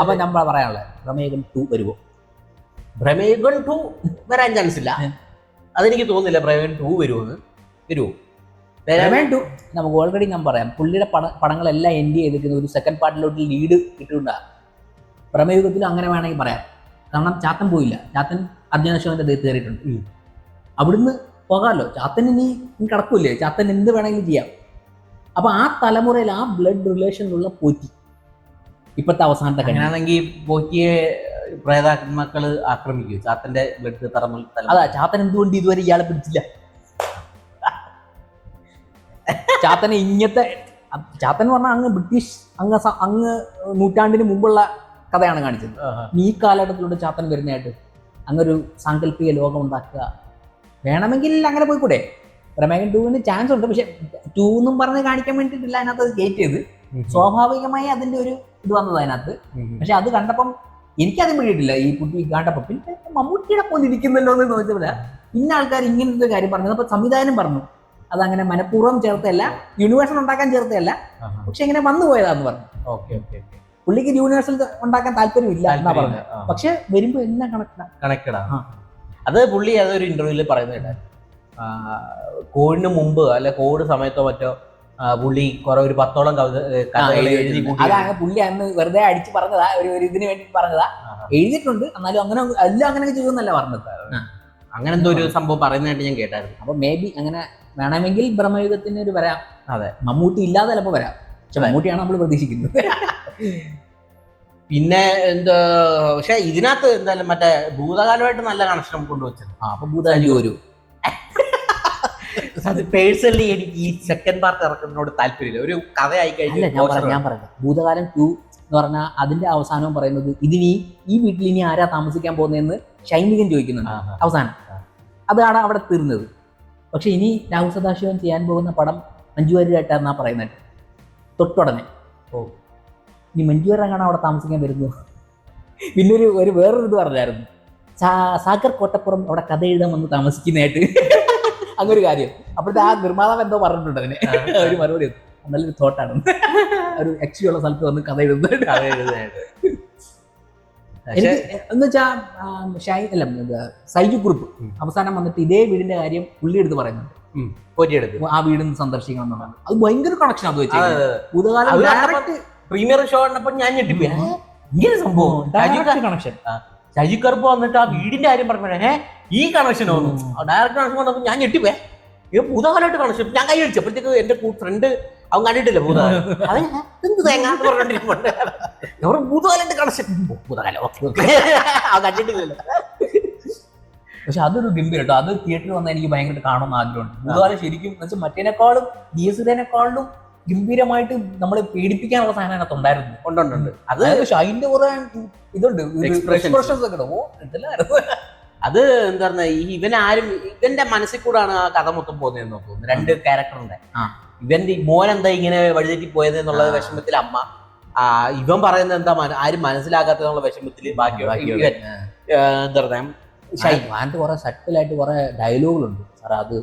അപ്പൊ നമ്മൾ പറയാനുള്ളത് പ്രമേഹം ടു വരുമോ ഭ്രമേഗൻ ടു വരാൻ ചാൻസ് ഇല്ല. അതെനിക്ക് തോന്നുന്നില്ല ഭ്രമേഗൻ ടു വരുമെന്ന് വരുമോ പ്രമേഹം ടു നമുക്ക് ഓൾറെഡി ഞാൻ പറയാം. പുള്ളിയുടെ പട പടങ്ങളെല്ലാം എൻഡ് ചെയ്തിരിക്കുന്ന ഒരു സെക്കൻഡ് പാർട്ടിലോട്ട് ലീഡ് കിട്ടിയിട്ടുണ്ടാകും പ്രമേയുഗത്തിലും അങ്ങനെ വേണമെങ്കിൽ പറയാം. കാരണം ചാത്തൻ പോയില്ല. ചാത്തൻ അശോകന്റെ ദേഹത്ത് കയറിയിട്ടുണ്ട്. അവിടുന്ന് പോകാമല്ലോ. ചാത്തൻ ഇനി ഇനി കിടക്കൂലേ ചാത്തൻ എന്ത് വേണമെങ്കിലും ചെയ്യാം. അപ്പൊ ആ തലമുറയിൽ ആ ബ്ലഡ് റിലേഷനിലുള്ള പോറ്റി. ഇപ്പോഴത്തെ അവസാനത്തെ അങ്ങനെയാണെങ്കിൽ പോക്കിയെ പ്രേതാത്മാക്കൾ ആക്രമിക്കും. ചാത്തന്റെ ബ്ലഡ് തറമൽ അതാ ചാത്തൻ എന്തുകൊണ്ട് ഇതുവരെ ഇയാളെ പിടിച്ചില്ല? ചാത്തനെ ഇങ്ങനത്തെ ചാത്തൻ പറഞ്ഞാൽ അങ്ങ് ബ്രിട്ടീഷ് അങ്ങ് അങ്ങ് നൂറ്റാണ്ടിന് മുമ്പുള്ള കഥയാണ് കാണിച്ചത്. ഈ കാലഘട്ടത്തിലൂടെ ചാത്തൻ വരുന്നതായിട്ട് അങ്ങൊരു സാങ്കല്പിക ലോകം ഉണ്ടാക്കുക വേണമെങ്കിൽ അങ്ങനെ പോയിക്കൂടെ? പ്രമേഹം ടൂവിന് ചാൻസ് ഉണ്ട്. പക്ഷെ ടൂ എന്നും പറഞ്ഞ് കാണിക്കാൻ വേണ്ടിയിട്ടില്ല അതിനകത്ത് അത് ഗേറ്റ് ചെയ്ത്. സ്വാഭാവികമായി അതിന്റെ ഒരു ഇത് വന്നത് അതിനകത്ത്. പക്ഷെ അത് കണ്ടപ്പം എനിക്കതും പിടിയിട്ടില്ല ഈ കുട്ടി കണ്ടപ്പം പിന്നെ മമ്മൂട്ടിയുടെ പോലെ ഇരിക്കുന്നല്ലോ എന്ന് ചോദിച്ചപ്പോഴ ഇന്ന ആൾക്കാർ ഇങ്ങനത്തെ ഒരു കാര്യം പറഞ്ഞു അപ്പൊ സംവിധാനം പറഞ്ഞു. അതങ്ങനെ മനഃപൂർവം ചേർത്തല്ല യൂണിവേഴ്സൽ ഉണ്ടാക്കാൻ ചേർത്തല്ല പക്ഷെ ഇങ്ങനെ വന്നു പോയതാന്ന് പറഞ്ഞു. Okay okay okay. പുള്ളിക്ക് യൂണിവേഴ്സൽ ഉണ്ടാക്കാൻ താല്പര്യമില്ല. എന്നാ പറഞ്ഞു പക്ഷെ വരുമ്പോ എല്ലാം കണക്ട് കണക്റ്റഡ്. അത് പുള്ളി അതൊരു ഇന്റർവ്യൂവിൽ പറയുന്നത് കോവിഡിന് മുമ്പ് അല്ലെ കോവിഡ് സമയത്തോ മറ്റോ പുള്ളി കുറെ ഒരു പത്തോളം എഴുതി അതാണ് പുള്ളി അന്ന് വെറുതെ അടിച്ച് പറഞ്ഞതാ ഒരു ഒരു ഇതിന് വേണ്ടി പറഞ്ഞതാ. എഴുതിയിട്ടുണ്ട് എന്നാലും അങ്ങനെ എല്ലാം അങ്ങനെ ചെയ്യുന്നല്ല പറഞ്ഞത്. അങ്ങനെ എന്തോ ഒരു സംഭവം പറയുന്നതായിട്ട് ഞാൻ കേട്ടായിരുന്നു. അപ്പൊ മേ ബി അങ്ങനെ വേണമെങ്കിൽ ബ്രഹ്മയുഗത്തിന് ഒരു വരാം. അതെ. മമ്മൂട്ടി ഇല്ലാതെ ചിലപ്പോ വരാം. പക്ഷെ മമ്മൂട്ടിയാണ് നമ്മൾ പ്രതീക്ഷിക്കുന്നത്. പിന്നെ എന്താ പക്ഷെ ഇതിനകത്ത് എന്തായാലും മറ്റേ ഭൂതകാലമായിട്ട് നല്ല കണക്ഷൻ കൊണ്ടുവച്ചത് ആ അപ്പൊ ഭൂതകാലി വരൂ. അത് പേഴ്സണലി എനിക്ക് ഈ സെക്കൻഡ് പാർട്ട് ഇറക്കുന്നതിനോട് താല്പര്യമില്ല. ഒരു കഥയായി ഞാൻ കഴിഞ്ഞാൽ ഞാൻ പറഞ്ഞു ഭൂതകാലം ടു എന്ന് പറഞ്ഞാൽ അതിന്റെ അവസാനവും പറയുന്നത് ഇതിനി ഈ വീട്ടിൽ ഇനി ആരാ താമസിക്കാൻ പോകുന്നതെന്ന് ഷൈനികൻ ചോദിക്കുന്നുണ്ട്. അവസാനം. അതാണ് അവിടെ തീർന്നത്. പക്ഷെ ഇനി രാഹുൽ സദാശിവൻ ചെയ്യാൻ പോകുന്ന പടം മഞ്ജു വാര്യരായിട്ടാണെന്നാ പറയുന്നത്. തൊട്ടുടനെ. ഓ. ഇനി മഞ്ജു വാര്യരാണ് അവിടെ താമസിക്കാൻ വരുന്നത്. പിന്നെ ഒരു ഒരു വേറൊരു ഇത് പറഞ്ഞായിരുന്നു സാഗർ കോട്ടപ്പുറം അവിടെ കഥ എഴുതാൻ വന്ന് താമസിക്കുന്നതായിട്ട്. അങ്ങനൊരു കാര്യം. അപ്പോഴത്തെ ആ നിർമ്മാതാവ് എന്തോ പറഞ്ഞിട്ടുണ്ട് അതിന്. ഒരു മറുപടി നല്ലൊരു തോട്ടാണ്. ഒരു യക്ഷിയുള്ള സ്ഥലത്ത് വന്ന് കഥ എഴുതുന്നത്. കഥ എഴുതാനായിട്ട് പക്ഷെ എനിക്ക് എന്ന് വെച്ചാ ഷൈ അല്ല സൈജു കുറിപ്പ് അവസാനം വന്നിട്ട് ഇതേ വീടിന്റെ കാര്യം പുള്ളി എടുത്ത് പറയുന്നുണ്ട്. ആ വീട് സന്ദർശിക്കണം എന്നുള്ളത് അത് ഭയങ്കര കണക്ഷൻ അത് വെച്ച് അതെ, അതെ. ഭൂതകാലം ഡയറക്റ്റ് പ്രീമിയർ ഷോ കണ്ടപ്പോ ഞാൻ ഞെട്ടിപ്പോയി? ഇങ്ങനെ സംഭവം. കണക്ഷൻ ഷാജി കറുപ്പ് വന്നിട്ട് ആ വീടിന്റെ കാര്യം പറഞ്ഞേ ഈ കണക്ഷൻ വന്നു ഡയറക്ട് കണക്ഷൻ വന്നപ്പോൾ ഞാൻ ഞെട്ടിപ്പോ ഇത് ഭൂതകാലമായിട്ട് കണക്ഷൻ ഞാൻ കൈ അടിച്ചു അപ്പോഴത്തേക്ക് എന്റെ ഫ്രണ്ട് അവൻ കണ്ടിട്ടില്ല ഭൂതകാലം? അത് എന്ത് തേങ്ങ? പറഞ്ഞോണ്ടിരിക്കുന്നുണ്ട് കണക്ഷൻ ഭൂതകാലം. അവൻ കണ്ടിട്ടില്ലല്ലോ. പക്ഷെ അതൊരു ഗംഭീരം കേട്ടോ. അത് തിയേറ്ററിൽ വന്നാൽ എനിക്ക് ഭയങ്കര കാണുന്ന ആഗ്രഹമുണ്ട്. ഭൂതകാലം ശരിക്കും എന്ന് വെച്ചാൽ മറ്റേനേക്കാളും ഡി എസ് ഗംഭീരമായിട്ട് നമ്മളെ പേടിപ്പിക്കാനുള്ള സാധനം അതിനകത്ത് ഉണ്ടായിരുന്നു. ഉണ്ട് ഉണ്ട് ഉണ്ട്. അത് പക്ഷെ അതിന്റെ കുറെ ഇതുണ്ട് എക്സ്പ്രഷൻസ് ഒക്കെ ഉണ്ട്. ഓ എന്തെല്ലായിരുന്നു അത് എന്താ പറഞ്ഞ ഇവൻ ആരും ഇവന്റെ മനസ്സിൽ കൂടാണ് ആ കഥ മൊത്തം പോകുന്നതെന്ന് തോന്നുന്നു. രണ്ട് ക്യാരക്ടറിന്റെ ഇവൻ ഇവന്റെ മോൻ എന്താ ഇങ്ങനെ വഴിതെറ്റി പോയത് എന്നുള്ള. വിഷമത്തിൽ അമ്മ ആ, ഇവൻ പറയുന്നത് എന്താ ആരും മനസ്സിലാക്കാത്തതെന്നുള്ള വിഷമത്തിൽ ബാക്കി എന്താ കുറെ സട്ടിലായിട്ട് കുറെ ഡയലോഗുകളുണ്ട് സാർ അത്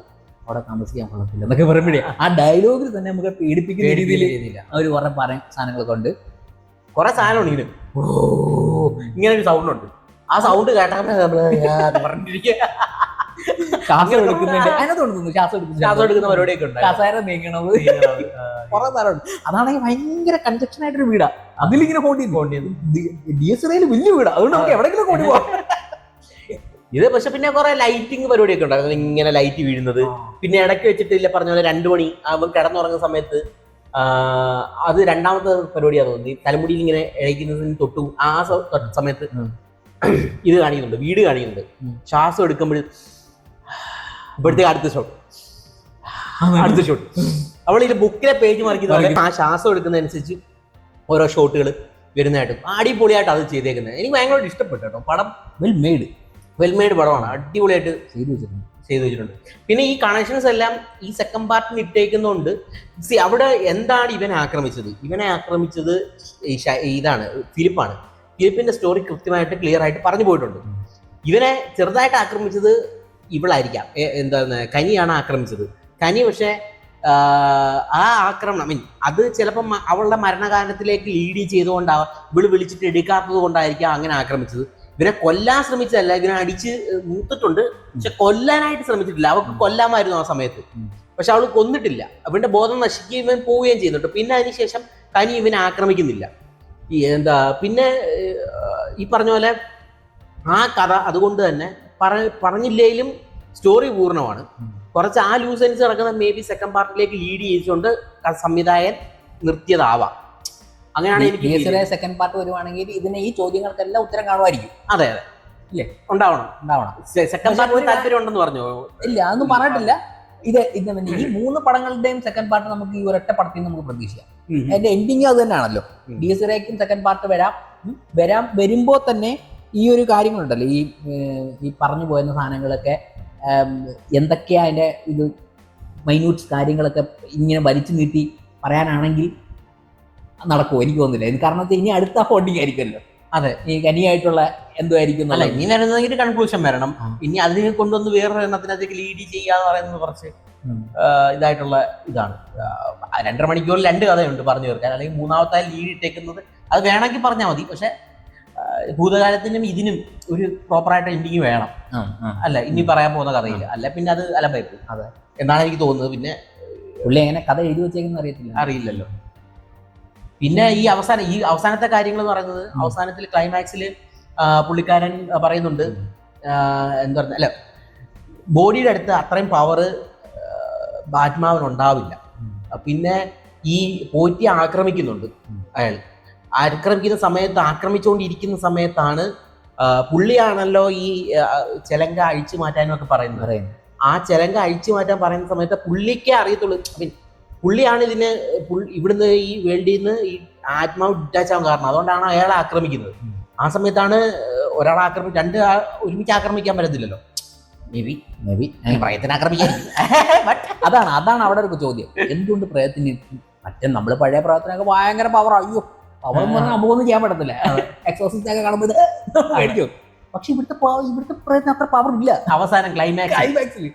അവിടെ താമസിക്കാൻ കൊള്ളത്തില്ല എന്നൊക്കെ പറയുമ്പോഴേ ആ ഡയലോഗിൽ തന്നെ നമുക്ക് പേടിപ്പിക്കുന്ന രീതിയിൽ അവർ കുറെ പറയാൻ സാധനങ്ങളൊക്കെ ഉണ്ട്. കുറെ സാധനമുണ്ട് ഇങ്ങനെ. ഓ. ഇങ്ങനെ ഒരു സൗണ്ട് ഉണ്ട്. ആ സൗണ്ട് പറഞ്ഞിരിക്കുക ശ്വാസം എടുക്കുന്നുണ്ട്. അതിനകത്ത് തോന്നുന്നു ശ്വാസം എടുക്കുന്നു. ശ്വാസം എടുക്കുന്ന പരിപാടിയൊക്കെ ഉണ്ട്. കസേര നീങ്ങണത്. കുറെ സ്ഥലമുണ്ട് അതാണെങ്കിൽ ഭയങ്കര കൺജക്ഷൻ ആയിട്ടൊരു വീടാ. അതിലിങ്ങനെ കോണ്ടി കോണ്ടി ഡി എസ് വലിയ വീടാ. അതുകൊണ്ട് നമുക്ക് എവിടെയെങ്കിലും കൊണ്ടു പോവാം ഇത് പക്ഷെ പിന്നെ കുറെ ലൈറ്റിംഗ് പരിപാടിയൊക്കെ ഉണ്ടായിരുന്നു ഇങ്ങനെ ലൈറ്റ് വീഴുന്നത്. പിന്നെ ഇടയ്ക്ക് വെച്ചിട്ടില്ല പറഞ്ഞ പോലെ രണ്ടു മണി. അവൻ കിടന്നുറങ്ങുന്ന സമയത്ത് അത് രണ്ടാമത്തെ പരിപാടിയാണ് തോന്നി തലമുടിയിൽ ഇങ്ങനെ ഇഴയ്ക്കുന്നതിന് തൊട്ടു ആ സമയത്ത്. ഇത് കാണിക്കുന്നുണ്ട് വീട് കാണിക്കുന്നുണ്ട്. ശ്വാസം എടുക്കുമ്പോൾ ഇപ്പോഴത്തേക്ക് അടുത്ത ഷോട്ട് അടുത്ത ഷോട്ട് അവൾ ഈ ബുക്കിലെ പേജ് മറിക്കുന്ന പോലെ ആ ശ്വാസം എടുക്കുന്നതനുസരിച്ച് ഓരോ ഷോട്ടുകൾ വരുന്നതായിട്ടും. അടിപൊളിയായിട്ട് അത് ചെയ്തേക്കുന്നത് എനിക്ക് ഭയങ്കരമായിട്ട് ഇഷ്ടപ്പെട്ടു കേട്ടോ. പടം വെൽ മെയ്ഡ് വെൽ മെയ്ഡ് പടമാണ്. അടിപൊളിയായിട്ട് ചെയ്തു വെച്ചിട്ടുണ്ട്. ചെയ്തു വെച്ചിട്ടുണ്ട്. പിന്നെ ഈ കണക്ഷൻസ് എല്ലാം ഈ സെക്കൻഡ് പാർട്ടിന് ഇട്ടേക്കുന്നതുകൊണ്ട് സി അവിടെ എന്താണ് ഇവനെ ആക്രമിച്ചത്? ഇവനെ ആക്രമിച്ചത് ഇതാണ് ഫിലിപ്പാണ്. ഫിലിപ്പിന്റെ സ്റ്റോറി കൃത്യമായിട്ട് ക്ലിയർ ആയിട്ട് പറഞ്ഞു പോയിട്ടുണ്ട്. ഇവനെ ചെറുതായിട്ട് ആക്രമിച്ചത് ഇവളായിരിക്കാം. എന്താണ് കനിയാണ് ആക്രമിച്ചത്. കനി പക്ഷേ ആ ആക്രമണം മീൻ അത് ചിലപ്പം അവളുടെ മരണകാരണത്തിലേക്ക് ലീഡ് ചെയ്തുകൊണ്ടാവാം ഇവൾ വിളിച്ചിട്ട് എടുക്കാത്തത് കൊണ്ടായിരിക്കാം അങ്ങനെ ആക്രമിച്ചത്. ഇവനെ കൊല്ലാൻ ശ്രമിച്ചതല്ല ഇവനെ അടിച്ച് മൂത്തിട്ടുണ്ട്. പക്ഷെ കൊല്ലാനായിട്ട് ശ്രമിച്ചിട്ടില്ല. അവൾക്ക് കൊല്ലാമായിരുന്നു ആ സമയത്ത്. പക്ഷെ അവൾ കൊന്നിട്ടില്ല. അവന്റെ ബോധം നശിക്കുകയും പോവുകയും ചെയ്യുന്നുണ്ട് പിന്നെ അതിനുശേഷം കനി ഇവനെ ആക്രമിക്കുന്നില്ല. ഈ എന്താ പിന്നെ ഈ പറഞ്ഞ പോലെ ആ കഥ അതുകൊണ്ട് തന്നെ പറ പറഞ്ഞില്ലെങ്കിലും സ്റ്റോറി പൂർണമാണ്. കുറച്ച് ആ ലൂസൻസ് നടക്കുന്ന മേ ബി സെക്കൻഡ് പാർട്ടിലേക്ക് ലീഡ് ചെയ്തുകൊണ്ട് സംവിധായൻ സംവിധായകൻ നിർത്തിയതാവാം. അങ്ങനെയാണ് എനിക്ക്. സെക്കൻഡ് പാർട്ട് വരുവാണെങ്കിൽ ഇതിന് ഈ ചോദ്യങ്ങൾക്കെല്ലാം ഉത്തരം കാണുമായിരിക്കും. അതെ അതെ. ഇല്ലേ? ഉണ്ടാവണം. ഉണ്ടാവണം. സെക്കൻഡ് പാർട്ടിന് താല്പര്യം ഉണ്ടെന്ന് പറഞ്ഞു? ഇല്ല അതൊന്നും പറഞ്ഞിട്ടില്ല. ഇത് ഇത് ഈ മൂന്ന് പടങ്ങളുടെയും സെക്കൻഡ് പാർട്ട് നമുക്ക് ഈ ഒരൊറ്റ പടത്തിൽ നമുക്ക് പ്രതീക്ഷിക്കാം. അതിന്റെ എൻഡിങ് അത് തന്നെയാണല്ലോ. ഡി എസ് റേക്കും സെക്കൻഡ് പാർട്ട് വരാം. വരാം വരുമ്പോ തന്നെ ഈ ഒരു കാര്യങ്ങളുണ്ടല്ലോ. ഈ ഈ പറഞ്ഞു പോയുന്ന സാധനങ്ങളൊക്കെ എന്തൊക്കെയാ അതിന്റെ ഇത് മൈന്യൂട്ട്സ് കാര്യങ്ങളൊക്കെ ഇങ്ങനെ വലിച്ചു നീട്ടി പറയാനാണെങ്കിൽ നടക്കുമോ എനിക്ക് തോന്നുന്നില്ല. കാരണം ഇനി അടുത്ത ഫോണ്ടിങ് ആയിരിക്കുമല്ലോ. അതെ. ഈ കനിയായിട്ടുള്ള എന്തോ ആയിരിക്കും അല്ല. ഇനി വരുന്നതെങ്കിൽ കൺക്ലൂഷൻ വരണം. ഇനി അതിനെ കൊണ്ടുവന്ന് വേറൊരു എണ്ണത്തിനകത്തേക്ക് ലീഡ് ചെയ്യാന്ന് പറയുന്നത് കുറച്ച് ഇതായിട്ടുള്ള ഇതാണ്. രണ്ടര മണിക്കൂറിൽ രണ്ട് കഥയുണ്ട് പറഞ്ഞു തീർക്കാൻ. അല്ലെങ്കിൽ മൂന്നാമത്തെ ലീഡ് ഇട്ടേക്കുന്നത് അത് വേണമെങ്കിൽ പറഞ്ഞാൽ മതി. പക്ഷെ ഭൂതകാലത്തിനും ഇതിനും ഒരു പ്രോപ്പറായിട്ട് എൻഡിങ് വേണം. അല്ല ഇനി പറയാൻ പോകുന്ന കഥയില്ല. അല്ല പിന്നെ അത് അലമ്പായി പോകും അതെ. എന്നാണ് എനിക്ക് തോന്നുന്നത്. പിന്നെ പുള്ളി എങ്ങനെ കഥ എഴുതി വെച്ചേക്കുന്ന അറിയത്തില്ല. അറിയില്ലല്ലോ. പിന്നെ ഈ അവസാനം ഈ അവസാനത്തെ കാര്യങ്ങൾ എന്ന് പറയുന്നത് അവസാനത്തിൽ ക്ലൈമാക്സിൽ പുള്ളിക്കാരൻ പറയുന്നുണ്ട് എന്താ പറയുക അല്ല ബോഡിയുടെ അടുത്ത് അത്രയും പവർ ബാറ്റ്മാവിന് ഉണ്ടാവില്ല. പിന്നെ ഈ പോറ്റി ആക്രമിക്കുന്നുണ്ട് അയാൾ. ആക്രമിക്കുന്ന സമയത്ത് ആക്രമിച്ചുകൊണ്ടിരിക്കുന്ന സമയത്താണ് പുള്ളിയാണല്ലോ ഈ ചെലങ്ക അഴിച്ചു മാറ്റാനും ഒക്കെ പറയുന്നത്. ആ ചെലങ്ക അഴിച്ചു മാറ്റാൻ പറയുന്ന സമയത്ത് പുള്ളിക്കേ അറിയത്തുള്ളൂ. പുള്ളിയാണ് ഇതിന് ഇവിടുന്ന് ഈ വേൾഡിൽ നിന്ന് ഈ ആത്മാവ് ഡിറ്റാച്ച് ആവാൻ കാരണം. അതുകൊണ്ടാണ് അയാളെ ആക്രമിക്കുന്നത്. ആ സമയത്താണ് ഒരാളെ ആക്രമി രണ്ട് ഒരുമിച്ച് ആക്രമിക്കാൻ പറ്റത്തില്ലല്ലോ. മേബി മേബി പ്രയത്തിന് ആക്രമിക്കാൻ ബട്ട് അതാണ് അതാണ് അവിടെ ഒരു ചോദ്യം. എന്തുകൊണ്ട് പ്രയത്തിന് മറ്റേ നമ്മൾ പഴയ പ്രയത്തിനൊക്കെ ഭയങ്കര പവർ അയ്യോ പവർ എന്ന് പറഞ്ഞാൽ നമുക്കൊന്നും ചെയ്യാൻ പറ്റത്തില്ല. എക്സോസിസ്റ്റ് ഒക്കെ കാണുമ്പോൾ ഇത് പക്ഷെ ഇവിടുത്തെ ഇവിടുത്തെ പ്രയത്നം അത്ര പവർ ഇല്ല. അവസാനം ക്ലൈമാക്സ് ക്ലൈമാക്സിൽ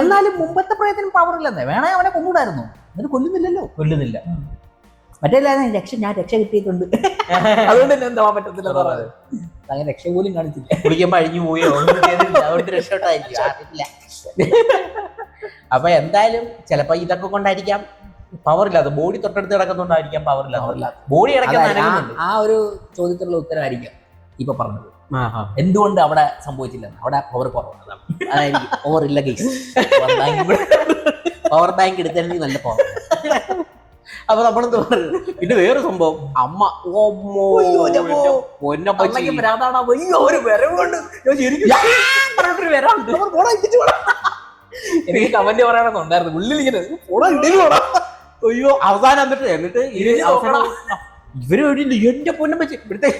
എന്നാലും മുമ്പത്തെ പ്രയത്നം പവർ ഇല്ലെന്നേ. വേണേ അവനെ കൊന്നുകൂടായിരുന്നു എന്നിട്ട് കൊല്ലുന്നില്ലല്ലോ. കൊല്ലുന്നില്ല. മറ്റേ രക്ഷ ഞാൻ രക്ഷ കിട്ടിയിട്ടുണ്ട്. അതുകൊണ്ട് തന്നെ എന്താ പറ്റത്തില്ല അങ്ങനെ രക്ഷ പോലും കാണിച്ചില്ല. കുളിക്കുമ്പോ അഴിഞ്ഞു പോയോ? അതുകൊണ്ട് രക്ഷപ്പെട്ടായിരിക്കും അറിയില്ല. അപ്പൊ എന്തായാലും ചിലപ്പോ ഇതൊക്കെ കൊണ്ടായിരിക്കാം പവർ ഇല്ലാതെ ബോഡി തൊട്ടടുത്ത് കിടക്കുന്നോണ്ടായിരിക്കാം പവർ ഇല്ലാതെ ബോഡി കിടക്കുന്ന ആ- ഒരു ചോദ്യത്തിനുള്ള ഉത്തരമായിരിക്കാം. ഇപ്പൊ പറഞ്ഞത്. എന്തുകൊണ്ട് അവിടെ സംഭവിച്ചില്ല അവിടെ പവർ കുറവാണ് അതായിരിക്കും പവർ ഇല്ല കേസ് പവർ ബാങ്ക് എടുത്തിരുന്നെങ്കിൽ നല്ല പവർ അപ്പൊ നമ്മളെന്ത് പറയുന്നത് പിന്നെ വേറെ സംഭവം. അമ്മ. എനിക്ക് കമന്റ് പറയണമെന്നുണ്ടായിരുന്നു ഉള്ളിൽ ഇങ്ങനെ അയ്യോ അവസാനം എന്നിട്ട് എന്നിട്ട് അവസാനം ഇവർ എവിടെയുണ്ട് എന്റെ പൊന്നപ്പച്ചി ഇവിടുത്തെ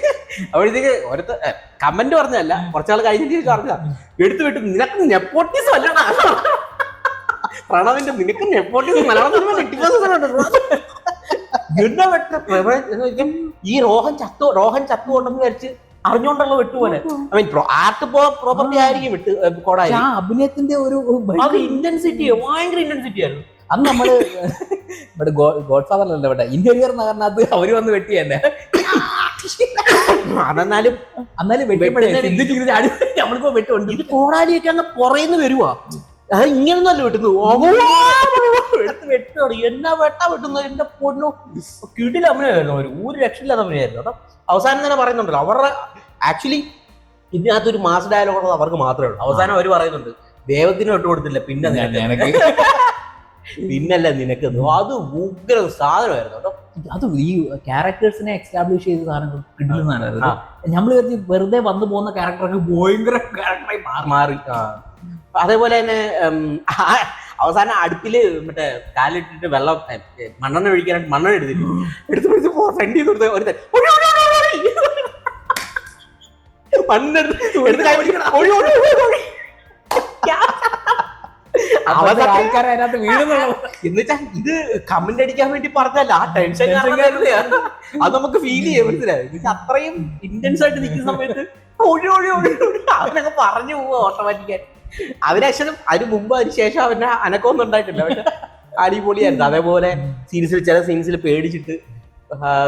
അവിടത്തേക്ക് ഓരത്തെ കമന്റ് പറഞ്ഞല്ല കുറച്ചാൾ കഴിഞ്ഞിട്ട് പറഞ്ഞ എടുത്തു വിട്ടു നിനക്ക് നെപ്പോട്ടിസം അല്ല പ്രണവിന്റെ നിനക്ക് നെപ്പോട്ടിസം മലയാളം സിനിമ എന്നാ വെട്ട ഈ രോഹൻ ചത്തു രോഹൻ ചത്തു കൊണ്ടെന്ന് വിചാരിച്ച് അറിഞ്ഞോണ്ടല്ലോ വിട്ടുപോലെ ഐ മീൻ ആർട്ട് പ്രോപ്പർട്ടി ആയിരിക്കും വിട്ട് കോടായി അഭിനയത്തിന്റെ ഒരു ഇന്റൻസിറ്റി ഭയങ്കര ഇന്റൻസിറ്റി ആയിരുന്നു. അന്ന് നമ്മൾ ഇവിടെ ഗോഡ് ഫാദർ അല്ല ഇവിടെ ഇന്റീരിയർ നഗറിനകത്ത് അവർ വന്ന് വെട്ടി തന്നെ അതെന്നാലും എന്നാലും ഇങ്ങനെ ചാടി നമ്മളിപ്പോ വെട്ടുണ്ട് ഇത് കോടാലിയൊക്കെ അങ്ങ് പുറയുന്ന് വരുവാ അത് ഇങ്ങനൊന്നല്ല വെട്ടുന്നു എടുത്ത് വെട്ടുകയാണ് എന്നാ വെട്ട വെട്ടുന്നത് എന്റെ പൊണ്ണു കിടില അമ്മയായിരുന്നു ഒരു ഒരു രക്ഷയില്ലാത്ത അമ്മയായിരുന്നു കേട്ടോ അവസാനം തന്നെ പറയുന്നുണ്ടല്ലോ അവരുടെ ആക്ച്വലി ഇതിനകത്ത് ഒരു മാസ് ഡയലോഗ് ഉള്ളത് അവർക്ക് മാത്രമേ ഉള്ളൂ അവസാനം അവർ പറയുന്നുണ്ട് ദൈവത്തിന് വിട്ടു കൊടുത്തില്ല പിന്നെ പിന്നല്ല നിനക്ക് അത് ഉഗ്ര സാധനമായിരുന്നു കേട്ടോ. അത് ഈ ക്യാരക്ടേഴ്സിനെ എക്സ്റ്റാബ്ലിഷ് ചെയ്ത സാധനങ്ങൾ കിട്ടുന്നതാണ് ആ. നമ്മൾ വെറുതെ വന്നു പോകുന്ന ക്യാരക്ടറൊക്കെ ഭയങ്കര ക്യാരക്ടറായി മാറി. അതേപോലെ തന്നെ അവസാനം അടുപ്പിൽ മറ്റേ കാലിട്ടിട്ട് വെള്ളം മണ്ണെണ്ണ ഒഴിക്കാനായിട്ട് മണ്ണെണ്ണ എടുത്തിട്ട് എടുത്ത് പിടിച്ച് ഫ്രണ്ട് ചെയ്ത് കൊടുത്ത് ഒരു. മണ്ണെടുത്ത് എടുത്ത് കൈ പിടിക്കണം. ഒഴി, ഒഴി, ഒഴി, ഒഴി. അവരുടെ അവസാനം ആൾക്കാർ അതിനകത്ത് വീഴുന്നുള്ള. എന്നുവെച്ചാ ഇത് കമന്റ് അടിക്കാൻ വേണ്ടി പറഞ്ഞല്ല ആ ടെൻഷൻ അത് നമുക്ക് ഫീൽ ചെയ്യാൻ മനസ്സിലായി. എന്നുവെച്ചാ അത്രയും ഇന്റൻസ് ആയിട്ട് നിൽക്കുന്ന സമയത്ത് ഒഴി ഒഴി ഒഴി അവനൊക്കെ പറഞ്ഞു പോവുക ഓട്ടോമാറ്റിക്കായി അവനക്ഷരം അതിന് മുമ്പ് അതിന് ശേഷം അവന്റെ അനക്കമൊന്നും ഉണ്ടായിട്ടില്ല. പക്ഷെ അടിപൊളിയായിരുന്നു. അതേപോലെ സീരീസിൽ ചില സീൻസിൽ പേടിച്ചിട്ട്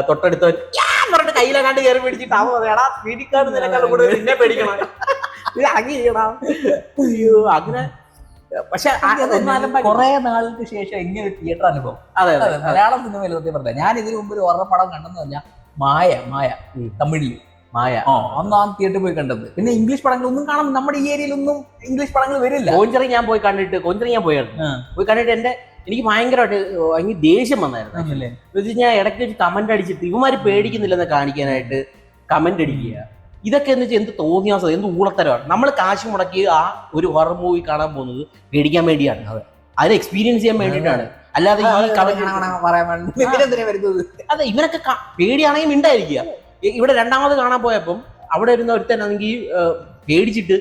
തൊട്ടടുത്തവൻ പറഞ്ഞിട്ട് കയ്യിലെങ്ങാണ്ട് കയറി പേടിച്ചിട്ട് അവൻ പറയാം, എടാ സ്പീഡിക്കാട് നിനക്കാളും കൂടെ നിന്നെ പേടിക്കണം. ഇത് അങ്ങ് അയ്യോ അങ്ങനെ പക്ഷെ കുറെ നാൾക്ക് ശേഷം എങ്ങനെ തിയേറ്റർ അനുഭവം അതെ അതെ, മലയാളം സിനിമയിൽ സത്യം പറഞ്ഞ ഞാൻ ഇതിനു മുമ്പ് ഒരു ഓർമ്മ പടം കണ്ടെന്ന് പറഞ്ഞാൽ മായ മായ തമിഴിൽ മായ. ഒന്നാം അന്ന് ആ തിയേറ്ററിൽ പോയി കണ്ടത്. പിന്നെ ഇംഗ്ലീഷ് പടങ്ങളൊന്നും കാണാം നമ്മുടെ ഈ ഏരിയയിലൊന്നും ഇംഗ്ലീഷ് പടങ്ങൾ വരില്ല. കോഞ്ചറി ഞാൻ പോയി കണ്ടിട്ട് കോഞ്ചറി ഞാൻ പോയായിരുന്നു. പോയി കണ്ടിട്ട് എന്റെ എനിക്ക് ഭയങ്കരമായിട്ട് ഭയങ്കര ദേഷ്യം വന്നായിരുന്നു? എന്ന് വെച്ച് ഞാൻ ഇടയ്ക്ക് വെച്ച് കമന്റ് അടിച്ചിട്ട് ഇവന്മാര് പേടിക്കുന്നില്ലെന്ന് കാണിക്കാനായിട്ട് കമന്റ് അടിക്കുക. ഇതൊക്കെ എന്ന് വെച്ചാൽ എന്ത് തോന്നിയാസം എന്ത് ഊളത്തരമാണ് നമ്മൾ കാശ് മുടക്കി ആ ഒരു ഹൊറർ മൂവി കാണാൻ പോകുന്നത് പേടിക്കാൻ വേണ്ടിയാണ് അതെ. അതിനെ എക്സ്പീരിയൻസ് ചെയ്യാൻ വേണ്ടിയിട്ടാണ് അല്ലാതെ ഈ അതെ ഇവനൊക്കെ പേടിയാണെങ്കിൽ മിണ്ടായിരിക്കുക ഇവിടെ രണ്ടാമത് കാണാൻ പോയപ്പം അവിടെ ഇരുന്ന ഒരുത്തനാണെങ്കിൽ പേടിച്ചിട്ട്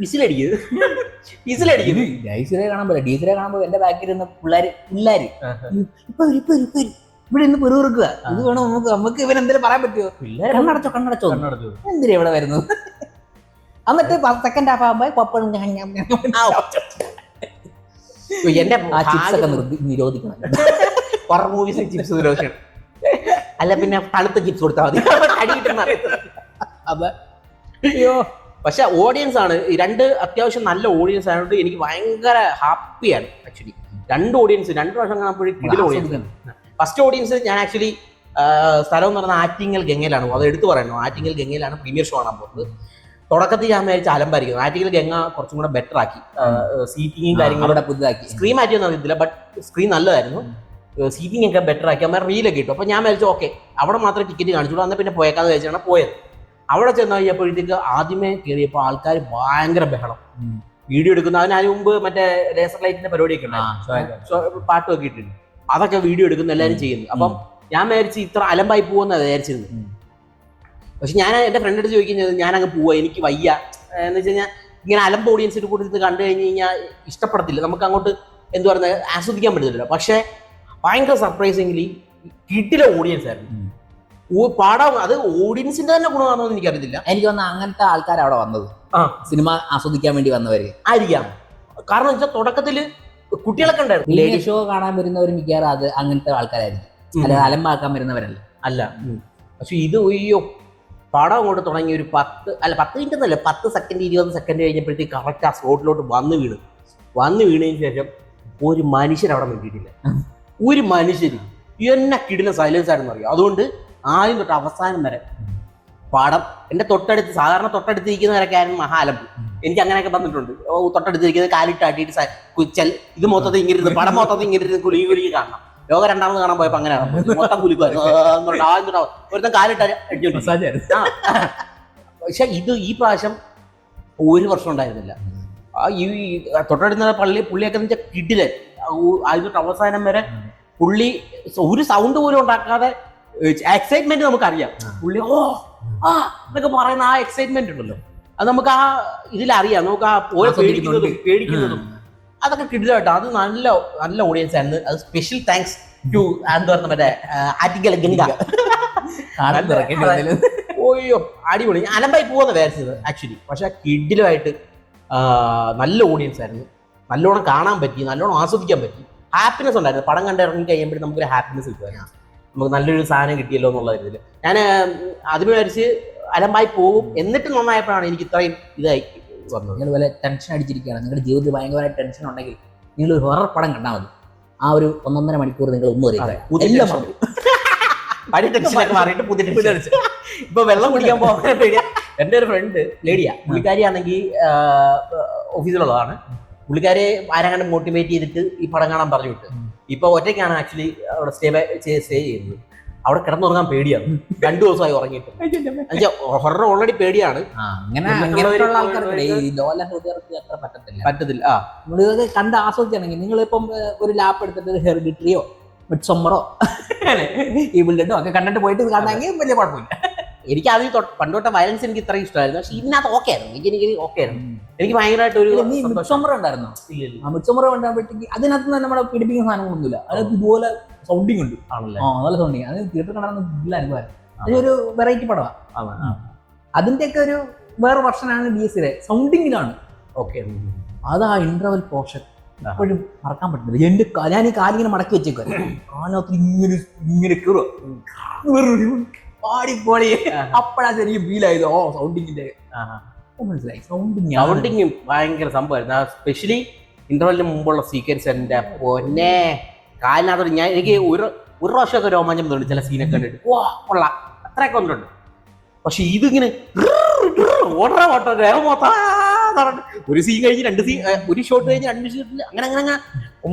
വിസിലടിക്കുന്നത് വിസിലടിക്കുന്നത് ഡീസറെ കാണാൻ പോലെ ഡീസറെ കാണാൻ പോലെ എന്റെ ബാക്കിൽ ഇരുന്ന പിള്ളേര് പിള്ളേര് ഇപ്പൊ ഇപ്പൊ ഇപ്പൊ. ഇവിടെ ഇന്ന് പെറുക്കുക. ഇത് വേണം നമുക്ക്? നമുക്ക് ഇവൻ എന്തെങ്കിലും പറയാൻ പറ്റുമോ? കണ്ണടച്ചോ കണ്ണടച്ചോ. എന്തിനാ ഇവിടെ വരുന്നത്? എന്നിട്ട് സെക്കൻഡ് ഹാഫ് ആകുമ്പോ പപ്പഴും ഞാൻ- ഞാൻ- ഞാൻ- എന്റെ ആ ചിപ്സ് ഒക്കെ നിരോധിക്കണം. ഹൊറർ മൂവീസ് ചിപ്സ് നിരോധിക്കണം അല്ല പിന്നെ തണുത്ത ചിപ്സ് കൊടുത്താൽ മതി. അപ്പൊ അയ്യോ. പക്ഷെ ഓഡിയൻസ് ആണ്. രണ്ട് അത്യാവശ്യം നല്ല ഓഡിയൻസ് ആയതുകൊണ്ട് എനിക്ക് ഭയങ്കര ഹാപ്പിയാണ് ആക്ച്വലി രണ്ട് ഓഡിയൻസ് രണ്ട് പ്രാവശ്യം കാണുമ്പോഴേക്കും ഓഡിയൻസ് ഫസ്റ്റ് ഓഡിയൻസിൽ ഞാൻ ആക്ച്വലി സ്ഥലം എന്ന് പറയുന്നത് ആറ്റിങ്ങൽ ഗംഗയിലാണ് അത് എടുത്തു പറയണം? ആറ്റിങ്ങൽ ഗംഗയിലാണ് പ്രീമിയർ ഷോ കാണാൻ പോകുന്നത്. തുടക്കത്തിൽ ഞാൻ വിചാരിച്ച അലമ്പായിരിക്കും ആറ്റിങ്ങൽ ഗംഗ കുറച്ചും കൂടെ ബെറ്റർ ആക്കി. സീറ്റിങ്ങും കാര്യങ്ങളും കൂടെ പുതുതാക്കി. സ്ക്രീൻ മാറ്റിയൊന്നും അറിയത്തില്ല ബട്ട് സ്ക്രീൻ നല്ലതായിരുന്നു. സീറ്റിംഗ് ഒക്കെ ബെറ്റർ ആക്കി. അമ്മ റീലൊക്കെ ഇട്ടു. അപ്പൊ ഞാൻ വിചാരിച്ചു ഓക്കെ അവിടെ മാത്രമേ ടിക്കറ്റ് കാണിച്ചുള്ളൂ. അന്ന് പിന്നെ പോയേക്കാന്ന് വെച്ചാണ് പോയത്. അവിടെ ചെന്ന് കഴിഞ്ഞപ്പോഴത്തേക്ക് ആദ്യമേ കയറിയപ്പോൾ ആൾക്കാർ ഭയങ്കര ബഹളം. വീഡിയോ എടുക്കുന്ന അതിന് അതിന് മുമ്പ് മറ്റേ ലേസർ ലൈറ്റിന്റെ പരിപാടിയൊക്കെ ഉണ്ടായിരുന്നു. പാട്ട് നോക്കിയിട്ടുണ്ട് പാട്ടൊക്കെ ഇട്ടിട്ടുണ്ട് അതൊക്കെ വീഡിയോ എടുക്കുന്ന എല്ലാവരും ചെയ്യുന്നു. അപ്പം ഞാൻ വിചാരിച്ച് ഇത്ര അലമ്പായി പോകുന്ന വിചാരിച്ചിരുന്നു. പക്ഷെ ഞാൻ എന്റെ ഫ്രണ്ട് അടുത്ത് ചോദിക്കുന്നത് ഞാൻ അങ്ങ് പോവാ എനിക്ക് വയ്യ. എന്ന് വെച്ച് കഴിഞ്ഞാൽ ഇങ്ങനെ അലമ്പ് ഓഡിയൻസിന്റെ കൂടെ ഇരുന്ന് കണ്ടു കഴിഞ്ഞ് കഴിഞ്ഞാൽ ഇഷ്ടപ്പെടത്തില്ല. നമുക്ക് അങ്ങോട്ട് എന്ത് പറയുന്നത് ആസ്വദിക്കാൻ പറ്റത്തില്ല പക്ഷെ ഭയങ്കര സർപ്രൈസിംഗ്ലി കിട്ടിലെ ഓഡിയൻസ് ആയിരുന്നു. പാടാ അത് ഓഡിയൻസിന്റെ തന്നെ ഗുണമാണോ എന്ന് എനിക്കറിയത്തില്ല. എനിക്ക് വന്ന അങ്ങനത്തെ ആൾക്കാർ അവിടെ വന്നത്. ആ. സിനിമ ആസ്വദിക്കാൻ വേണ്ടി വന്നവര്. ആയിരിക്കാം. കാരണം വെച്ചാൽ തുടക്കത്തിൽ കുട്ടികളൊക്കെ ഉണ്ടായിരുന്നു. ഷോ കാണാൻ വരുന്നവർ മിക്കവാറും അത് അങ്ങനത്തെ ആൾക്കാരായിരുന്നു അല്ലെ അല്ലാതെ അലമ്പാക്കാൻ വരുന്നവരല്ല. അല്ല. പക്ഷെ ഇത് ഒയ്യോ പടം അങ്ങോട്ട് തുടങ്ങി ഒരു പത്ത് അല്ല പത്ത് മിനിറ്റ് എന്നല്ല പത്ത് സെക്കൻഡ് ഇരുപത് സെക്കൻഡ് കഴിഞ്ഞപ്പോഴത്തേക്ക് കറക്റ്റ് ആ സ്പോട്ടിലോട്ട് വന്ന് വീണ്. വന്ന് വീണതിന് ശേഷം ഒരു മനുഷ്യൻ അവിടെ വേണ്ടിയിട്ടില്ല ഒരു മനുഷ്യൻ. എന്നെ കിടില സൈലൻസ് ആയിരുന്നു അറിയാം? അതുകൊണ്ട് ആദ്യം തൊട്ട് അവസാനം വരെ പാടം എന്റെ തൊട്ടടുത്ത് സാധാരണ തൊട്ടടുത്തിരിക്കുന്നവരൊക്കെ ആയിരുന്നു മഹാലമ്പ് എനിക്ക് അങ്ങനെയൊക്കെ വന്നിട്ടുണ്ട്. ഓ തൊട്ടടുത്തിരിക്കുന്നത് കാലിട്ടാട്ടിയിട്ട് കുച്ചൽ ഇത് മൊത്തത്തിൽ ഇങ്ങനെ ഇരുന്ന് പടം മൊത്തത്തിൽ ഇങ്ങനെ ഇരുന്ന് കുലുങ്ങി കുലുങ്ങി കാണണം. ലോക രണ്ടാമത് കാണാൻ പോയപ്പോ അങ്ങനെയാണ് മൊത്തം കുലുക്കുമായിരുന്നു ഒരുത്തൻ കാലിട്ട്. പക്ഷെ ഇത് ഈ പ്രാവശ്യം ഒരു വർഷം ഉണ്ടായിരുന്നില്ല. ആ ഈ തൊട്ടടുത്ത പള്ളി പുള്ളിയൊക്കെ വെച്ചാൽ ആദ്യം തൊട്ട് അവസാനം വരെ പുള്ളി ഒരു സൗണ്ട് പോലും ഉണ്ടാക്കാതെ എക്സൈറ്റ്മെന്റ് നമുക്കറിയാം. പുള്ളി ഓ ആ എന്നൊക്കെ പറയുന്ന ആ എക്സൈറ്റ്മെന്റ് ഉണ്ടല്ലോ. അത് നമുക്ക് ആ ഇതിലറിയാം. നമുക്ക് ആ പോയ പേടിക്കുന്നതും പേടിക്കുന്നതും. അതൊക്കെ കിടിലാട്ടോ അത് നല്ല നല്ല ഓഡിയൻസ് ആയിരുന്നു. അത് സ്പെഷ്യൽ താങ്ക്സ് ടു എന്താ പറഞ്ഞ മറ്റേ ആറ്റിക്കൽ ഗംഗ ഓയ്യോ അടിപൊളി. ഞാൻ അലമ്പായി പോകുന്ന വിചാരിച്ചത് ആക്ച്വലി പക്ഷെ കിഡിലുമായിട്ട് നല്ല ഓഡിയൻസ് ആയിരുന്നു. നല്ലോണം കാണാൻ പറ്റി നല്ലോണം ആസ്വദിക്കാൻ പറ്റി. ഹാപ്പിനെസ് ഉണ്ടായിരുന്നു. പടം കണ്ട് ഇറങ്ങി കഴിയുമ്പോൾ നമുക്കൊരു ഹാപ്പിനെസ് കിട്ടുക നമുക്ക് നല്ലൊരു സാധനം കിട്ടിയല്ലോ എന്നുള്ള ഇതിൽ ഞാൻ അതിന് വിചാരിച്ച് അലമ്പായി പോകും എന്നിട്ട് നന്നായപ്പോഴാണ് എനിക്ക് ഇത്രയും ഇതായി വന്നത്. നിങ്ങൾ വല്ല ടെൻഷൻ അടിച്ചിരിക്കുകയാണ്. നിങ്ങളുടെ ജീവിതത്തിൽ ഭയങ്കരമായ ടെൻഷൻ ഉണ്ടെങ്കിൽ നിങ്ങൾ ഒരു ഹൊറർ പടം കണ്ടാൽ മതി. ആ ഒരു ഒന്നൊന്നര മണിക്കൂർ നിങ്ങൾ ഒന്നും അറിയാം പുതിയ എല്ലാം ടെൻഷൻ. മറക്കും. പഴയ ടെൻഷനൊക്കെ മാറിയിട്ട് പുതിയ ടെൻഷൻ ഇപ്പൊ വെള്ളം കുടിക്കാൻ പോകാൻ പേടിയാ. എന്റെ ഒരു ഫ്രണ്ട് ലേഡിയാ. പുള്ളിക്കാരി ആണെങ്കിൽ ഓഫീസിലുള്ളതാണ്. പുള്ളിക്കാരെ ആരെങ്ങനെ മോട്ടിവേറ്റ് ചെയ്തിട്ട് ഈ പടം കാണാൻ പറഞ്ഞു വിട്ട്. ഇപ്പൊ ഒറ്റയ്ക്കാണ് ആക്ച്വലി അവിടെ സ്റ്റേ സ്റ്റേ ചെയ്യുന്നത്. അവിടെ കിടന്നുറങ്ങാൻ പേടിയാണ്. രണ്ടു ദിവസമായി ഉറങ്ങിയിട്ട്. ഹൊറർ ഓൾറെഡി പേടിയാണ്. അങ്ങനെ അങ്ങനെയുള്ള ആൾക്കാർക്ക് ഈ ലോല ഹൃദയർക്ക് അത്ര പറ്റത്തില്ല. പറ്റത്തില്ല. ആ. കണ്ട് ആസ്വദിക്കണമെങ്കിൽ നിങ്ങളിപ്പം ഒരു ലാപ്പ് എടുത്തിട്ട് ഹെറിഡിറ്ററിയോ മിഡ്സമ്മറോ ഈ ബുള്ളറ്റോ ഒക്കെ കണ്ടിട്ട് പോയിട്ട് ഇത് കാണാമെങ്കിൽ വലിയ കുഴപ്പമില്ല. എനിക്ക് ആദ്യം പണ്ടോട്ടെ വയലൻസ് എനിക്ക് ഇത്രയും ഇഷ്ടമായിരുന്നു. പക്ഷെ ഇതിനകത്ത് ഓക്കെ ആയിരുന്നു. എനിക്ക് എനിക്ക് ഓക്കെ ആയിരുന്നു. എനിക്ക് ഭയങ്കരമായിട്ട് ഒരു ഇല്ല, ഉണ്ടായിരുന്നു. ആ മിഡ്സമ്മർ ഉണ്ടാകുമ്പോഴത്തേക്ക് അതിനകത്ത് നിന്ന് നമ്മളെ പിടിപ്പിക്കുന്ന സാധനങ്ങളൊന്നുമില്ല. അതിനകത്ത് ഇതുപോലെ സൗണ്ടിങ് ഉണ്ട്. ആണല്ലേ? ആ നല്ല സൗണ്ടിങ് അത് തിയേറ്റർ കാണാൻ നല്ല അനുഭവം അതൊരു വെറൈറ്റി പടമാണ് അതിന്റെയൊക്കെ ഒരു വേറെ വർഷനാണ് ബി എസ് സൗണ്ടിങ്ങിലാണ് ഓക്കെ അത് ആ ഇന്റർവൽ പോർഷൻ എപ്പോഴും മറക്കാൻ പറ്റുന്നത് എന്റെ ഞാൻ ഈ കാലിങ്ങനെ മടക്കി വെച്ചേക്കുക കാലത്ത് ഇങ്ങനെ ഇങ്ങനെ കയറും പാടിപ്പോളി. അപ്പഴാ ശരിക്കും ഫീൽ ആയത്. ഓ സൗണ്ടിങ്ങിന്റെ മനസ്സിലായി. സൗണ്ടിങ് സൗണ്ടിങ് ഭയങ്കര സംഭവമായിരുന്നു. സ്പെഷ്യലി ഇന്റർവെല്ലിന് മുമ്പുള്ള സീക്വൻസ് എന്റെ പൊന്നെ. കാലിനകത്തോട് ഞാൻ എനിക്ക് ഒരു ഒരു പ്രാവശ്യമൊക്കെ രോമാഞ്ചം തോന്നി ചില സീനൊക്കെ കണ്ടിട്ട്. വാ കൊള്ളാം. അത്രയൊക്കെ കൊണ്ടുണ്ട് പക്ഷെ ഇതിങ്ങനെ ഓടറ ഓട്ടോ രേഖമൊത്ത ഒരു സീൻ കഴിഞ്ഞ് രണ്ട് സീൻ ഒരു ഷോട്ട് കഴിഞ്ഞ് രണ്ട് ഷോട്ടിൽ അങ്ങനെ അങ്ങനെ അങ്ങനെ.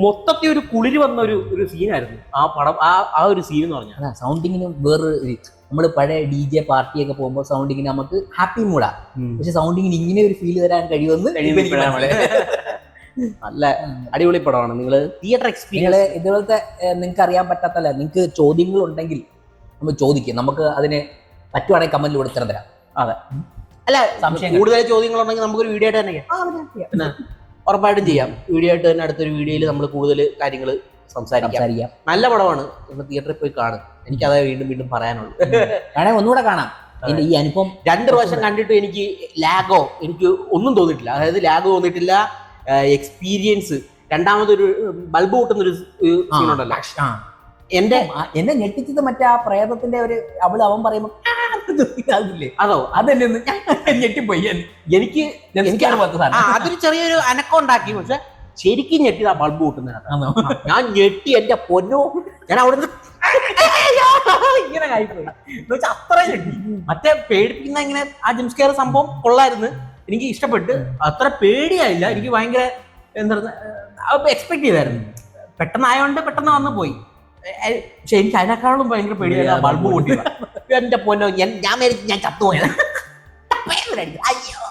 മൊത്തത്തിൽ ഒരു കുളിര് വന്ന ഒരു ഒരു സീനായിരുന്നു ആ പടം ആ ആ ഒരു സീൻ എന്ന് പറഞ്ഞാൽ. അതാ സൗണ്ടിങ്ങിന് വേറെ നമ്മൾ പഴയ ഡി ജെ പാർട്ടിയൊക്കെ പോകുമ്പോൾ സൗണ്ടിങ്ങിന് നമുക്ക് ഹാപ്പി മൂഡാ പക്ഷെ സൗണ്ടിങ്ങിന് ഇങ്ങനെ ഒരു ഫീൽ തരാൻ കഴിയുമെന്ന്. നല്ല അടിപൊളി പടമാണ് നിങ്ങൾ തിയേറ്റർ എക്സ്പീരിയൻസ് ഇതുപോലത്തെ നിങ്ങൾക്ക് അറിയാൻ പറ്റാത്തല്ല നിങ്ങൾക്ക് ചോദ്യങ്ങൾ ഉണ്ടെങ്കിൽ നമ്മൾ ചോദിക്കും. നമുക്ക് അതിന് പറ്റുവാണെങ്കിൽ കമന്റിലൂടെ ഉത്തരം തരാം. അതെ. അല്ല സംശയം കൂടുതൽ ചോദ്യങ്ങളുണ്ടെങ്കിൽ നമുക്കൊരു വീഡിയോ ആയിട്ട് തന്നെ പിന്നെ ഉറപ്പായിട്ടും ചെയ്യാം. വീഡിയോ ആയിട്ട് തന്നെ അടുത്തൊരു വീഡിയോയിൽ നമ്മൾ കൂടുതൽ കാര്യങ്ങൾ സംസാരിക്കാം. നല്ല പടമാണ്. നമ്മൾ തിയേറ്ററിൽ പോയി കാണും. എനിക്കത് വീണ്ടും വീണ്ടും പറയാനുള്ളൂ. വേണമെങ്കിൽ ഒന്നുകൂടെ കാണാം. എന്റെ ഈ അനുഭവം രണ്ട് പ്രാവശ്യം കണ്ടിട്ട് എനിക്ക് ലാഗോ എനിക്ക് ഒന്നും തോന്നിട്ടില്ല അതായത് ലാഗ് തോന്നിയിട്ടില്ല. എക്സ്പീരിയൻസ് രണ്ടാമതൊരു ബൾബ് കൂട്ടുന്ന ഒരു ആ. എന്റെ എന്നെ ഞെട്ടിച്ചത് മറ്റേ ആ പ്രേതത്തിന്റെ ഒരു അവൾ അവൻ പറയുമ്പോ? അതോ അതെന്നെ ഞെട്ടിപ്പോയി. എനിക്ക് സാധനം. അതൊരു ചെറിയൊരു അനക്കം ഉണ്ടാക്കി. പക്ഷെ ശരിക്കും ഞെട്ടി ആ ബൾബ് കൂട്ടുന്നതിനകത്ത് ആണോ? ഞാൻ ഞെട്ടി എന്റെ പൊന്നോ ഞാൻ അവിടെ ഇങ്ങനെ ആയിപ്പോയി. അത്ര ഞെട്ടി. മറ്റേ പേടിപ്പിക്കുന്ന ഇങ്ങനെ ആ ജിംസ്കെയർ സംഭവം കൊള്ളായിരുന്നു. എനിക്ക് ഇഷ്ടപ്പെട്ട് അത്ര പേടിയായില്ല. എനിക്ക് ഭയങ്കര എന്താ എക്സ്പെക്ട് ചെയ്തായിരുന്നു. പെട്ടെന്ന് ആയതുകൊണ്ട് പെട്ടെന്ന് വന്നു പോയി. പക്ഷെ എനിക്ക് അതിനേക്കാളും ഭയങ്കര പേടിയായിരുന്നു ബൾബ് പൊട്ടി എന്റെ പൊന്നോ ഞാൻ ഞാൻ ചത്തുപോയത്. അയ്യോ.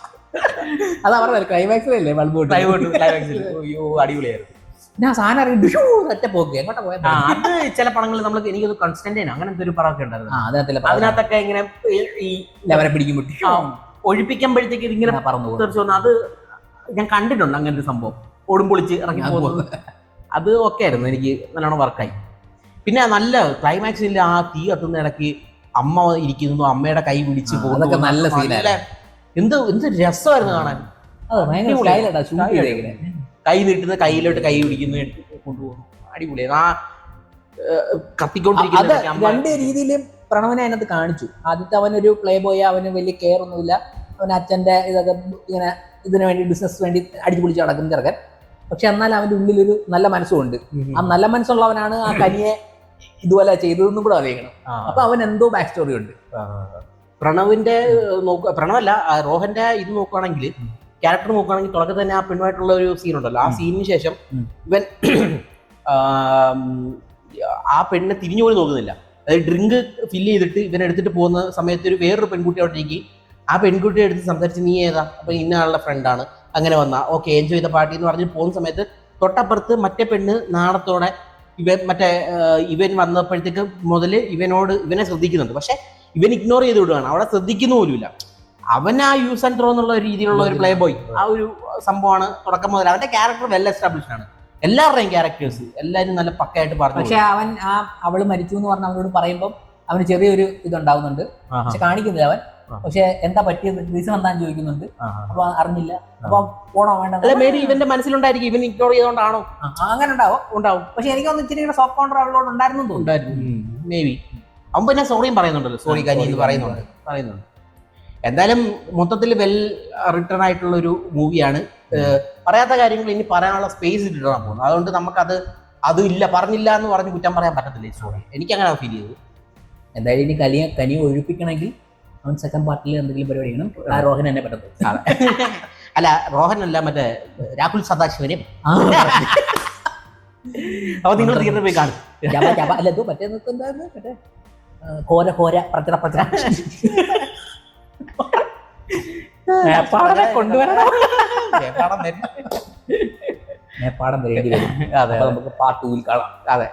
അത് പറഞ്ഞത് ക്ലൈമാക്സിലല്ലേ ബൾബ് ൽ. അയ്യോ അടിപൊളിയായിരുന്നു. ഞാൻ സാധനം അറിയണ്ടു ഒറ്റ പോക്ക് എങ്ങോട്ടാ പോയത്? അത് ചില പടങ്ങളിൽ നമ്മൾ എനിക്കത് കൺസ്റ്റന്റൈൻ അങ്ങനെ ഒരു പടമൊക്കെ ഉണ്ടായിരുന്നു. അതിനകത്തൊക്കെ ഇങ്ങനെ ഈ- ലെവലെ പിടിക്കും ഒഴിപ്പിക്കുമ്പോഴത്തേക്ക് ഇതിങ്ങനെ പറന്നു തീർച്ചയായും അത് ഞാൻ കണ്ടിട്ടുണ്ട് അങ്ങനെ ഒരു സംഭവം. ഓടും പൊളിച്ച് ഇറങ്ങി പോകുന്നത് അത് ഒക്കെ ആയിരുന്നു. എനിക്ക് നല്ലോണം വർക്കായി പിന്നെ നല്ല ക്ലൈമാക്സിൽ ആ തീ കത്തുന്ന ഇടയ്ക്ക് അമ്മ ഇരിക്കുന്നു. അമ്മയുടെ കൈ പിടിച്ച് പോകുന്നൊക്കെ പോകുന്നു. നല്ല എന്ത് എന്ത് രസമായിരുന്നു കാണാൻ. കൈ നീട്ടുന്ന കയ്യിലോട്ട് കൈ പിടിക്കുന്നു കൊണ്ടുപോകുന്നു. അടിപൊളിയാണ് ആ കത്തിക്കൊണ്ടിരിക്കുന്ന രണ്ട് രീതിയിലും പ്രണവനെ അതിനകത്ത് കാണിച്ചു. ആദ്യത്തെ അവനൊരു പ്ലേ ബോയ് അവന് വലിയ കെയർ ഒന്നുമില്ല. അവൻ അച്ഛന്റെ ഇതൊക്കെ ഇങ്ങനെ ഇതിനു വേണ്ടി ബിസിനസ് വേണ്ടി അടിച്ചു പൊളിച്ച് നടക്കുന്ന ചെറുക്കൻ. പക്ഷെ എന്നാൽ അവന്റെ ഉള്ളിലൊരു നല്ല മനസ്സുമുണ്ട്. ആ നല്ല മനസ്സുള്ളവനാണ് ആ കനിയെ ഇതുപോലെ ചെയ്തതെന്നും കൂടെ അറിയിക്കണം. അപ്പൊ അവൻ എന്തോ ബാക്ക് സ്റ്റോറി ഉണ്ട്. പ്രണവിന്റെ നോക്ക പ്രണവല്ല റോഹന്റെ ഇത് നോക്കുകയാണെങ്കിൽ ക്യാരക്ടർ നോക്കുകയാണെങ്കിൽ തുടക്കത്തിൽ തന്നെ ആ പെണ്ണുമായിട്ടുള്ള ഒരു സീൻ ഉണ്ടല്ലോ. ആ. സീനിന് ശേഷം. ഇവൻ ആ പെണ്ണിനെ തിരിഞ്ഞു പോലും നോക്കുന്നില്ല. അതായത് ഡ്രിങ്ക് ഫില്ല് ചെയ്തിട്ട് ഇവനെ എടുത്തിട്ട് പോകുന്ന സമയത്ത് ഒരു വേറൊരു പെൺകുട്ടി അവിടെ ഇരിക്കും. ആ പെൺകുട്ടിയെ എടുത്ത് സംസാരിച്ച് നീ ഏതാ? അപ്പൊ ഇന്ന ആളുടെ ഫ്രണ്ടാണ് അങ്ങനെ വന്ന. ഓക്കെ എൻജോയ് ചെയ്ത പാർട്ടി എന്ന് പറഞ്ഞ് പോകുന്ന സമയത്ത് തൊട്ടപ്പുറത്ത് മറ്റേ പെണ്ണ് നാണത്തോടെ ഇവൻ മറ്റേ ഇവൻ വന്നപ്പോഴത്തേക്ക് മുതൽ ഇവനോട് ഇവനെ ശ്രദ്ധിക്കുന്നുണ്ട്. പക്ഷെ ഇവൻ ഇഗ്നോർ ചെയ്ത് വിടുകയാണ് അവിടെ ശ്രദ്ധിക്കുന്ന പോലുമില്ല. അവൻ ആ യൂസ് ആൻഡ് ത്രോ എന്നുള്ള രീതിയിലുള്ള ഒരു പ്ലേ ബോയ് ആ ഒരു സംഭവമാണ് തുടക്കം മുതൽ. അവന്റെ ക്യാരക്ടർ വെൽ എസ്റ്റാബ്ലിഷ് ആണ്. എല്ലാവരുടെയും ക്യാരക്ടേഴ്സ് എല്ലാവരും നല്ല പക്കയായിട്ട് പറഞ്ഞു പക്ഷെ അവൻ ആ അവൾ മരിച്ചു എന്ന് പറഞ്ഞ അവനോട് പറയുമ്പോൾ അവന് ചെറിയൊരു ഇതുണ്ടാവുന്നുണ്ട്. പക്ഷെ കാണിക്കുന്നില്ല അവൻ. പക്ഷെ എന്താ പറ്റിയത്? റീസൺ എന്താന്ന് ചോദിക്കുന്നുണ്ട്. അപ്പൊ അറിഞ്ഞില്ല. അപ്പൊ പോണോ വേണ്ട അല്ല മേബി ഇവന്റെ മനസ്സിലുണ്ടായിരിക്കും. ഇവൻ ഇഗ്നോർ ചെയ്തോണ്ടാണോ? അങ്ങനെ ഉണ്ടാവും. ഉണ്ടാവും. പക്ഷെ എനിക്ക് തോന്നുന്നു ഇച്ചിരി കൂടെ സോഫ്റ്റ് കോൺട്രോൾ അവളോട് ഉണ്ടായിരുന്നു തോന്നുന്നു. മേ ബി അവൻ പിന്നെ സോറിയും പറയുന്നുണ്ടല്ലോ. സോറി കാര്യം കനി എന്ന് പറയുന്നുണ്ട്. പറയുന്നുണ്ട്. എന്തായാലും മൊത്തത്തിൽ വെൽ റിട്ടേൺ ആയിട്ടുള്ള ഒരു മൂവിയാണ്. പറയാത്ത കാര്യങ്ങൾ ഇനി പറയാനുള്ള സ്പേസ് ഇട്ടിട്ടാണ് പോകുന്നത്. അതുകൊണ്ട് നമുക്കത് അത് ഇല്ല പറഞ്ഞില്ല എന്ന് പറഞ്ഞ് കുറ്റം പറയാൻ പറ്റത്തില്ല സോറി സ്റ്റോറി എനിക്ക് അങ്ങനെ ഫീൽ ചെയ്തു. എന്തായാലും ഇനി കലിയെ കനിയെ ഒഴിപ്പിക്കണമെങ്കിൽ അവൻ സെക്കൻഡ് പാർട്ടിൽ എന്തെങ്കിലും പരിപാടി ചെയ്യണം. ആ റോഹൻ എന്നെ പറ്റത്തുള്ളൂ അല്ല റോഹൻ അല്ല മറ്റേ രാഹുൽ സദാശിവനെ അപ്പൊ നിങ്ങൾ തിയേറ്ററിൽ പോയി കാണും. അല്ല മറ്റേ കോര കോര പ്രചര പ്രചര. മേപ്പാടനെ കൊണ്ടുവരണം. ജയപാടം വരും. മേപ്പാടം വരേണ്ടി വരും. അതെ. നമുക്ക് പാർട്ട് ടൂവിൽ കാണാം. അതെ.